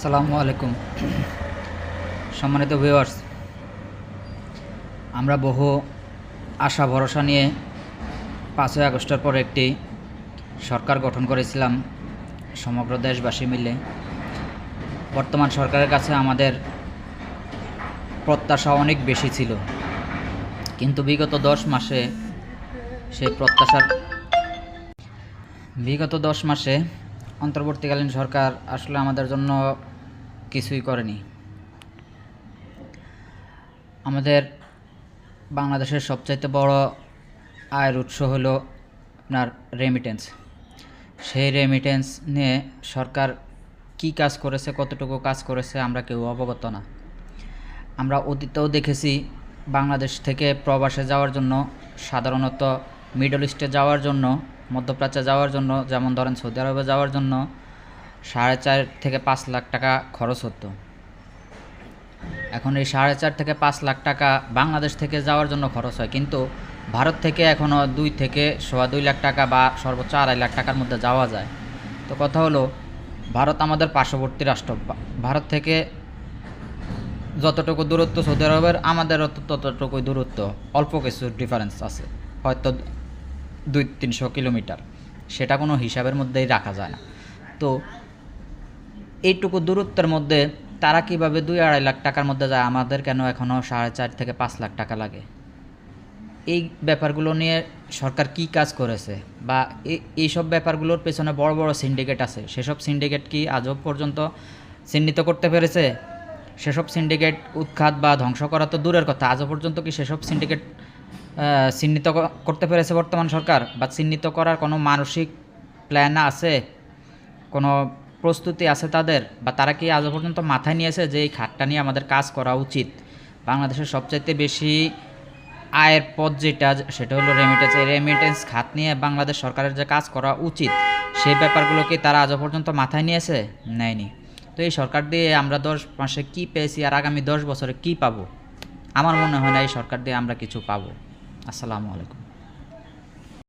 আসসালামু আলাইকুম। সম্মানিত ভিউয়ার্স আমরা বহু আশা, ভরসা নিয়ে পাঁচই আগস্টের পর একটি সরকার গঠন করেছিলাম সমগ্র দেশবাসী মিলে। বর্তমান সরকারের কাছে আমাদের প্রত্যাশা অনেক বেশি ছিল। কিন্তু বিগত দশ মাসে সেই প্রত্যাশার বিগত দশ মাসে অন্তর্বর্তীকালীন সরকার আসলে আমাদের জন্য কিছুই করেনি। আমাদের বাংলাদেশের সবচাইতে বড় আয়ের উৎস হলো আপনার রেমিটেন্স সেই রেমিটেন্স নিয়ে সরকার কি কাজ করেছে, কতটুকু কাজ করেছে, আমরা কেউ অবগত না। আমরা অতীতেও দেখেছি বাংলাদেশ থেকে প্রবাসে যাওয়ার জন্য, সাধারণত মিডল ইস্টে যাওয়ার জন্য, মধ্যপ্রাচ্যে যাওয়ার জন্য, যেমন ধরেন সৌদি আরবে যাওয়ার জন্য সাড়ে চার থেকে পাঁচ লাখ টাকা খরচ হতো। এখন এই সাড়ে চার থেকে পাঁচ লাখ টাকা বাংলাদেশ থেকে যাওয়ার জন্য খরচ হয়। কিন্তু ভারত থেকে এখনও দুই থেকে সোয়া দুই লাখ টাকা বা সর্বোচ্চ আড়াই লাখ টাকার মধ্যে যাওয়া যায়। তো কথা হলো, ভারত আমাদের পার্শ্ববর্তী রাষ্ট্র। ভারত থেকে যতটুকু দূরত্ব সৌদি আরবের, আমাদেরও ততটুকুই দূরত্ব। অল্প কিছু ডিফারেন্স আছে। হয়তো দুই তিনশো কিলোমিটার। সেটা কোনো হিসাবের মধ্যেই রাখা যায় না। তো এইটুকু দূরত্বের মধ্যে তারা কীভাবে দুই আড়াই লাখ টাকার মধ্যে যায়, আমাদের কেন এখনও সাড়ে চার থেকে পাঁচ লাখ টাকা লাগে? এই ব্যাপারগুলো নিয়ে সরকার কি কাজ করেছে? বা এই- এইসব ব্যাপারগুলোর পেছনে বড় বড় সিন্ডিকেট আছে। সেসব সিন্ডিকেট কি আজও পর্যন্ত চিহ্নিত করতে পেরেছে? সেসব সিন্ডিকেট উৎখাত বা ধ্বংস করা তো দূরের কথা। আজও পর্যন্ত কি সেসব সিন্ডিকেট চিহ্নিত করতে পেরেছে বর্তমান সরকার? বা চিহ্নিত করার কোনো মানসিক প্ল্যান আছে? কোনো প্রস্তুতি আছে তাদের বা তারা কি আজও পর্যন্ত মাথায় নিয়েছে যে এই খাতটা নিয়ে আমাদের কাজ করা উচিত? বাংলাদেশের সবচাইতে বেশি আয়ের পথ যেটা সেটা হলো রেমিটেন্স এই রেমিটেন্স খাত নিয়ে বাংলাদেশ সরকারের যে কাজ করা উচিত, সেই ব্যাপারগুলো কি তারা আজও পর্যন্ত মাথায় নিয়েছে? নেয়নি। তো এই সরকার দিয়ে আমরা দশ মাসে কি পেয়েছি আর আগামী দশ বছরে কি পাবো? আমার মনে হয় না এই সরকার দিয়ে আমরা কিছু পাবো। আসসালামু আলাইকুম।